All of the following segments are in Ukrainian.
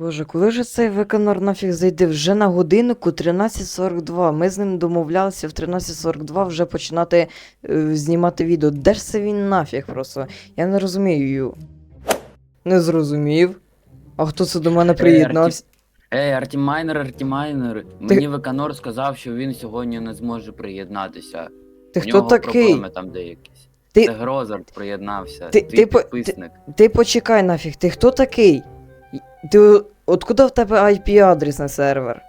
Боже, коли ж цей виконор нафіг зайде? Вже на годиннику 13.42. Ми з ним домовлялися в 13.42 вже починати е, знімати відео. Де ж це він нафіг просто? Я не розумію. Не зрозумів. А хто це до мене приєднався? Ей, Артімайнер, Артімайнер. Мені Виканор сказав, що він сьогодні не зможе приєднатися. Ти У хто нього такий? проблеми там деякісь. Ти- Це Грозард приєднався. Ти- твій ти по- підписник. Ти почекай нафіг, ти хто такий? Ти откуда в тебе IP-адрес на сервер?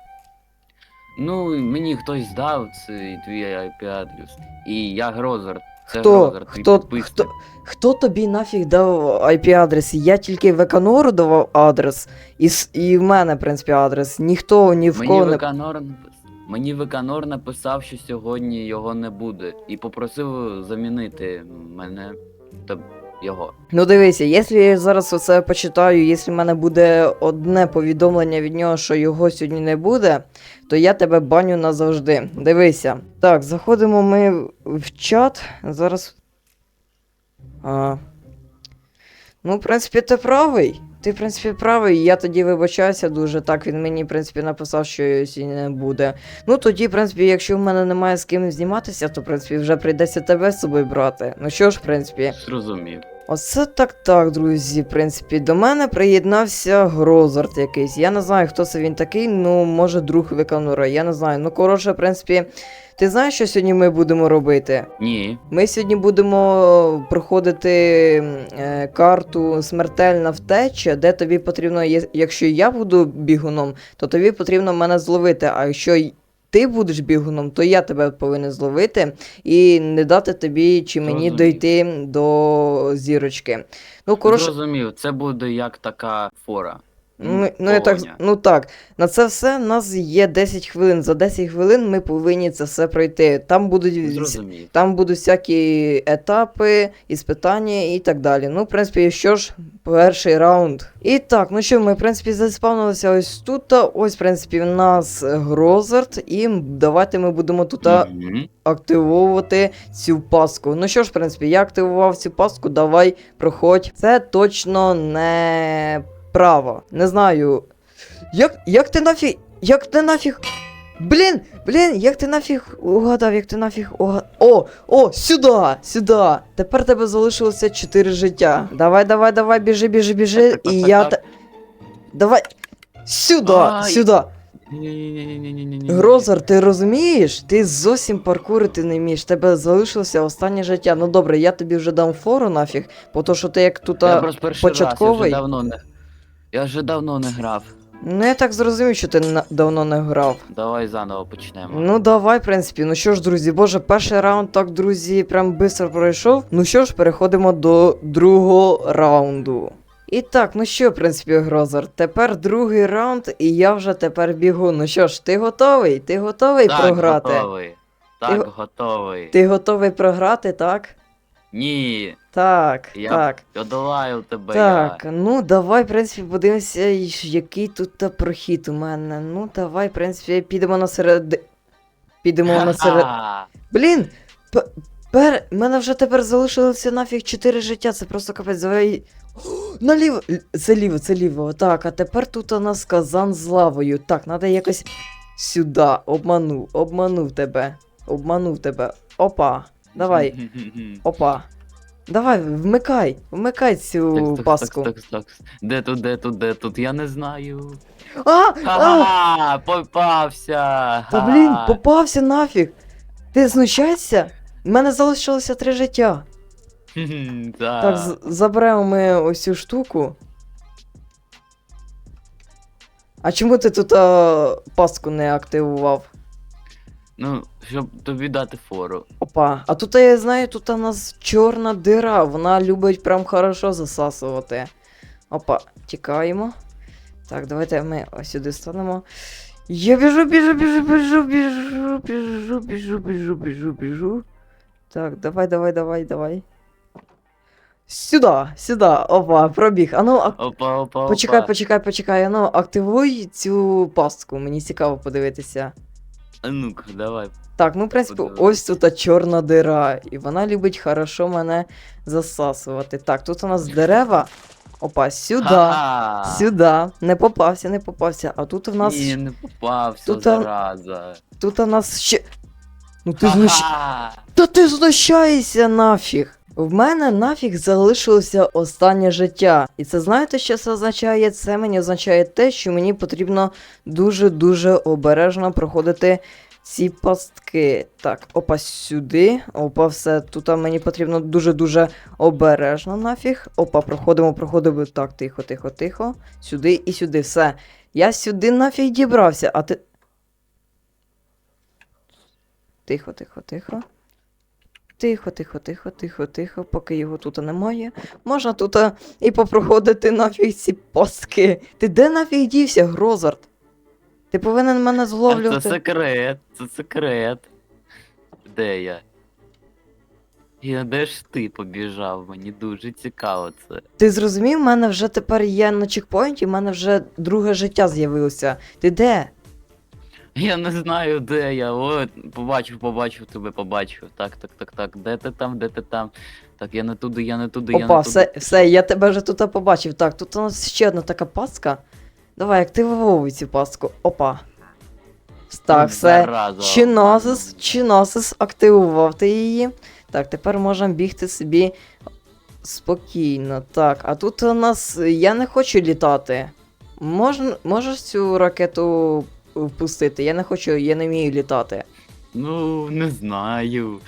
Ну, мені хтось дав цей твій IP-адрес. І я Грозард. Це Хто? Грозард, твій Хто? підписник. Хто? Хто тобі нафіг дав IP-адрес? Я тільки Веканору давав адрес, і, с- і в мене, в принципі, адрес. Ніхто ні в Мені кого не. Виканор напис- Мені Виканор написав, що сьогодні його не буде, і попросив замінити мене та його. Ну дивися, якщо я зараз оце почитаю, якщо в мене буде одне повідомлення від нього, що його сьогодні не буде, то я тебе баню назавжди. Дивися. Так, заходимо ми в чат. Зараз. А. Ну, в принципі, ти правий. Ти, в принципі, правий. Я тоді вибачаюся дуже. Так, він мені, в принципі, написав, що сьогодні не буде. Ну тоді, в принципі, якщо в мене немає з ким зніматися, то в принципі вже прийдеться тебе з собою брати. Ну що ж, в принципі. Зрозумів. Оце так так, друзі. В принципі, до мене приєднався Грозард якийсь. Я не знаю, хто це він такий, ну, може, друг Виканура, я не знаю. Ну, коротше, в принципі, ти знаєш, що сьогодні ми будемо робити? Ні. Ми сьогодні будемо проходити е, карту смертельна втеча, де тобі потрібно, якщо я буду бігуном, то тобі потрібно мене зловити. А якщо ти будеш бігуном, то я тебе повинен зловити і не дати тобі чи мені Зрозумів. дойти до зірочки. Ну, коротше, Зрозумів, це буде як така фора. Ну, ну, я так, ну так, на це все в нас є 10 хвилин. За 10 хвилин ми повинні це все пройти. Там будуть там будуть всякі етапи, іспитання і так далі. Ну, в принципі, що ж, перший раунд. І так, ну що, ми, в принципі, заспавнилися ось тут. Ось, в принципі, в нас Грозард, і давайте ми будемо тут Мгм. активовувати цю паску. Ну що ж, в принципі, я активував цю паску, давай проходь. Це точно не право. Не знаю. Як, як ти нафіг. Як ти нафіг. Блін, блін, як ти нафіг угадав, як ти нафіг угадав. О, о, сюди, сюди. Тепер тебе залишилося 4 життя. Давай, давай, давай, біжи, біжи, біжи. Так, так, І так, я так. те. Давай. Сюди, сюди. Грозар, ти розумієш? Ти зовсім паркурити не вмієш. Тебе залишилося останнє життя. Ну добре, я тобі вже дам фору нафіг, бо то, що ти як тут. Перший раз, я початковий. вже давно не. Я вже давно не грав. Ну я так зрозумів, що ти на- давно не грав. Давай заново почнемо. Ну давай, в принципі. Ну що ж, друзі, боже, перший раунд так, друзі, прям бистро пройшов. Ну що ж, переходимо до другого раунду. І так, ну що, в принципі, Грозар, тепер другий раунд, і я вже тепер бігу. Ну що ж, ти готовий? Ти готовий так, програти? готовий. Так, готовий. Ти готовий програти, так? Ні, Так, Я так. одолаю тебе Так, я. ну давай, в принципі, подивимося, який тут та прохід у мене. Ну, давай, в принципі, підемо на серед. Підемо на серед. Блін! Пер... Мене вже тепер залишилося нафіг 4 життя, це просто капець. Давай. Наліво! Це ліво, це ліво. Так, а тепер тут у нас казан з лавою. Так, треба якось сюди. Обманув, обманув тебе. Обманув тебе. Опа. Давай. Опа. Давай, вмикай, вмикай цю так, паску. так, так, так. Де тут, де тут, де тут? Я не знаю. А! а! Ха-ха! Попався! Та блін, Ха. попався нафіг. Ти знущаєшся? У мене залишилося три життя. Хм, Так, Так, з- заберемо ми ось цю штуку. А чому ти тут а, паску не активував? Ну, щоб тобі дати фору. Опа. А тут я знаю, тут у нас чорна дира, вона любить прям хорошо засасувати. Опа, тікаємо. Так, давайте ми ось сюди станемо. Я біжу, біжу, біжу, біжу, біжу, біжу, біжу, біжу, біжу, біжу. Так, давай, давай, давай, давай. Сюди, сюди, опа, пробіг. Ану, ак... Опа, опа, почекай, опа. почекай, почекай. Ану, активуй цю пастку, мені цікаво подивитися. А Ну-ка, давай. Так, ну, в принципі, Подивимось. ось тут чорна дира, і вона любить хорошо мене засасувати. Так, тут у нас дерева. Опа, сюди. Ха-ха. Сюди. Не попався, не попався. А тут у нас. Ні, не попався, Тут, а, зараза. Тут у нас ще. Ну ти знущ... Ха-ха. Та ти знущаєшся нафіг. В мене нафіг залишилося останнє життя. І це знаєте, що це означає? Це мені означає те, що мені потрібно дуже-дуже обережно проходити ці пастки. Так, опа, сюди. Опа, все. Тут мені потрібно дуже-дуже обережно нафіг. Опа, проходимо, проходимо. Так, тихо, тихо, тихо. Сюди і сюди. Все. Я сюди нафіг дібрався, а ти. Тихо, тихо, тихо. Тихо, тихо, тихо, тихо, тихо, поки його тут немає. Можна тут і попроходити нафіг ці пастки. Ти де нафіг дівся, Грозард? Ти повинен мене зловлювати. Це секрет, це секрет. Де я? Я де ж ти побіжав? Мені дуже цікаво це. Ти зрозумів, в мене вже тепер є на чекпоінті, в мене вже друге життя з'явилося. Ти де? Я не знаю, де я. О, побачив, побачив тебе, побачив. Так, так, так, так. Де ти там, де ти там? Так, я не туди, я не туди, я не все, туди. все, я тебе вже тут побачив. Так, тут у нас ще одна така пастка. Давай, активовуй цю пастку. Опа. Так, все. Зараза. Чинозис, чинозис, активував ти її. Так, тепер можемо бігти собі спокійно. Так, а тут у нас. Я не хочу літати. Можна, можеш цю ракету впустити? Я не хочу, я не вмію літати. Ну, не знаю.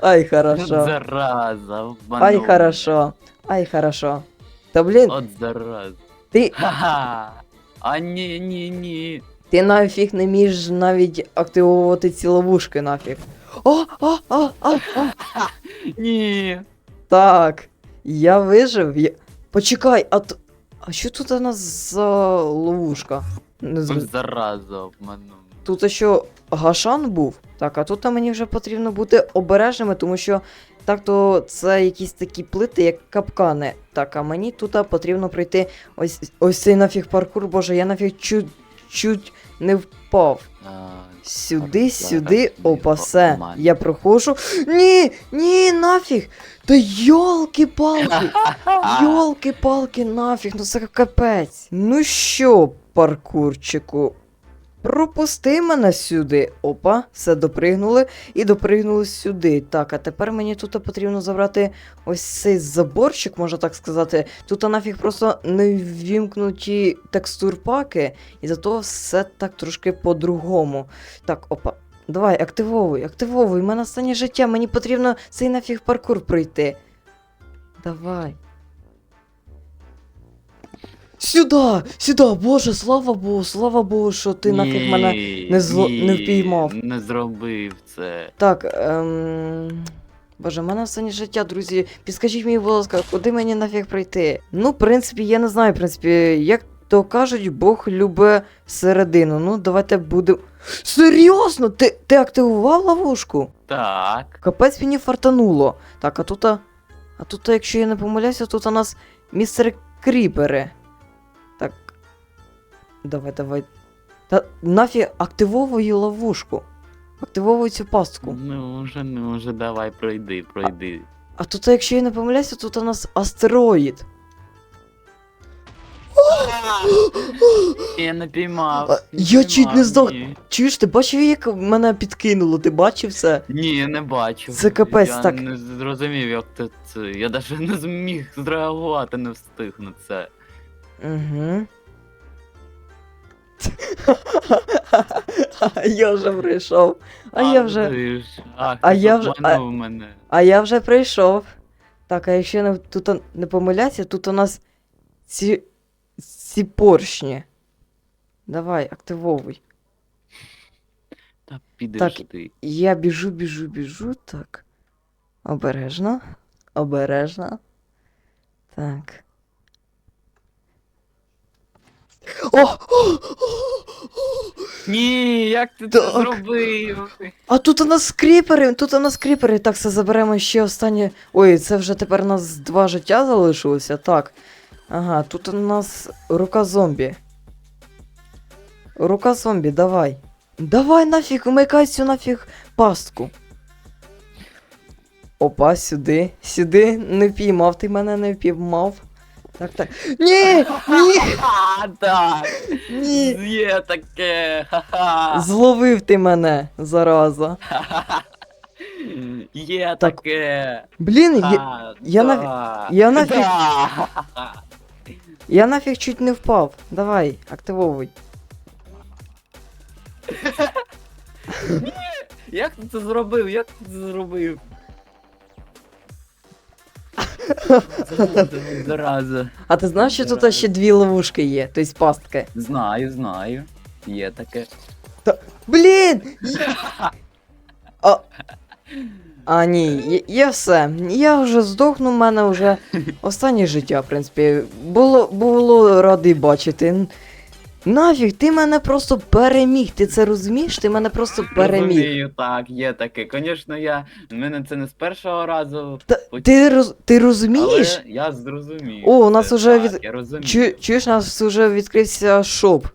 Ай, От хорошо. зараза, обманув Ай, хорошо. Ай, хорошо. Та блін, От зараза. ти, Ха-ха. А ні, ні, ні. ти нафіг не вмієш навіть активувати ці ловушки нафіг. О, о, о, о, о. Ні. Так, я вижив. Я... Почекай, а т... А що тут у нас за ловушка? Не зрозумів. зараза обманув. Тут що Гашан був? Так, а тут мені вже потрібно бути обережними, тому що так то це якісь такі плити, як капкани. Так, а мені тут потрібно пройти ось ось цей нафіг паркур, боже, я нафіг чуть чуть не впав. Сюди, сюди, не опа, все. Я проходжу. Ні, ні, нафіг! Та йолки-палки! Йолки-палки, нафіг, ну це капець. Ну що, паркурчику? Пропусти мене сюди. Опа, все допригнули і допригнули сюди. Так, а тепер мені тут потрібно забрати ось цей заборчик, можна так сказати. Тут нафіг просто не ввімкнуті текстурпаки, і зато все так трошки по-другому. Так, опа. Давай, активовуй, активовуй, у мене останнє життя, мені потрібно цей нафіг паркур пройти. Давай. Сюда! Сюда! Боже, слава Богу, слава Богу, що ти нафіг мене. не зло- не впіймав. Не зробив це. Так, ем... Боже, в мене останнє життя, друзі. Підскажіть мені, будь ласка, куди мені нафіг прийти? Ну, в принципі, я не знаю, в принципі, як то кажуть, Бог любить середину. Ну, давайте будемо. Серйозно? Ти, ти активував ловушку? Так. Капець мені фартануло. Так, а тут. А а тут, якщо я не помиляюся, тут у нас містер Кріпери. Давай, давай. Та нафіг активовуй ловушку. Активовуй цю пастку. Ну вже, ну вже давай пройди, пройди. А тут, якщо я не помиляюся, тут у нас астероїд. Я не піймав. А, не я чуть не здох. Ні. Чуєш, ти бачив, як мене підкинуло? Ти бачив це? Ні, я не бачу. Це капець, я так. не зрозумів, як ти це. Я навіть не зміг зреагувати, не встиг на це. Угу. я вже прийшов. А я вже. ти ж, Ах, а я вже- мене. А я вже прийшов. Так, а якщо не, тут не помиляться, тут у нас ці, ці поршні. Давай, активовуй. Та підеш ти. Я біжу, біжу, біжу. Так. Обережно. Обережно. Так. О! о! Ні, як ти це Так. зробив? А тут у нас кріпери, тут у нас кріпери. Так, це заберемо ще останнє. Ой, це вже тепер у нас два життя залишилося. Так. Ага, тут у нас рука зомбі. Рука зомбі, давай. Давай нафіг, умикай цю нафіг пастку. Опа, сюди, сюди. Не впіймав, ти мене не впіймав. Так, так. Ні! Ні! А, так! Ні! Є таке! Ха-ха! Зловив ти мене, зараза. Є Так, таке! Блін, я, А, я да. нав- я нафіг- Да. я нафіг чуть не впав. Давай, активовуй. Як ти це зробив? Як ти це зробив? Зараза. А ти знаєш, що тут ще дві ловушки є, тобто пастки. Знаю, знаю. Є таке. Блін! А, а ні, я, я все. Я вже здохну, в мене вже останнє життя, в принципі. Було, було радий бачити. Нафіг, ти мене просто переміг. Ти це розумієш? Ти мене просто переміг. Розумію, так, є таке. Звісно, я. в мене це не з першого разу. Та, ти, роз, ти розумієш? Але я зрозумів. О, у нас це, уже так, від- Я розумію. Чу, чуєш, у нас вже відкрився шоп.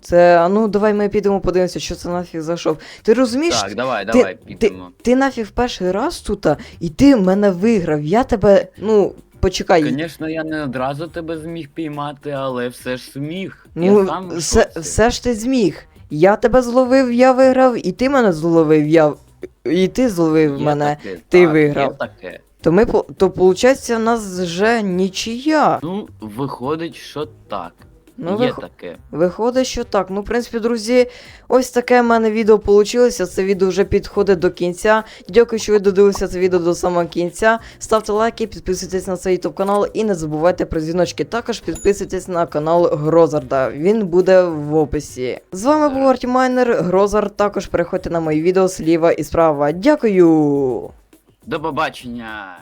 Це, а ну давай ми підемо подивимося, що це нафіг за шоп. Ти розумієш? Так, давай, давай, ти, підемо. ти нафіг в перший раз тут, і ти мене виграв. Я тебе, ну, почекай. Звісно, я не одразу тебе зміг піймати, але все ж зміг. Ну, я сам все, все ж ти зміг. Я тебе зловив, я виграв, і ти мене зловив, я. І ти зловив Є мене. таке, ти так, виграв. Є таке. То ми то виходить, у нас вже нічия. Ну, виходить, що так. Ну, є вих... таке. Виходить, що так. Ну, в принципі, друзі, ось таке в мене відео вийшло. Це відео вже підходить до кінця. Дякую, що ви додивилися це відео до самого кінця. Ставте лайки, підписуйтесь на цей YouTube канал і не забувайте про дзвіночки. Також підписуйтесь на канал Грозарда. Він буде в описі. З вами був Артімайнер, Грозард. Також переходьте на мої відео зліва і справа. Дякую! До побачення!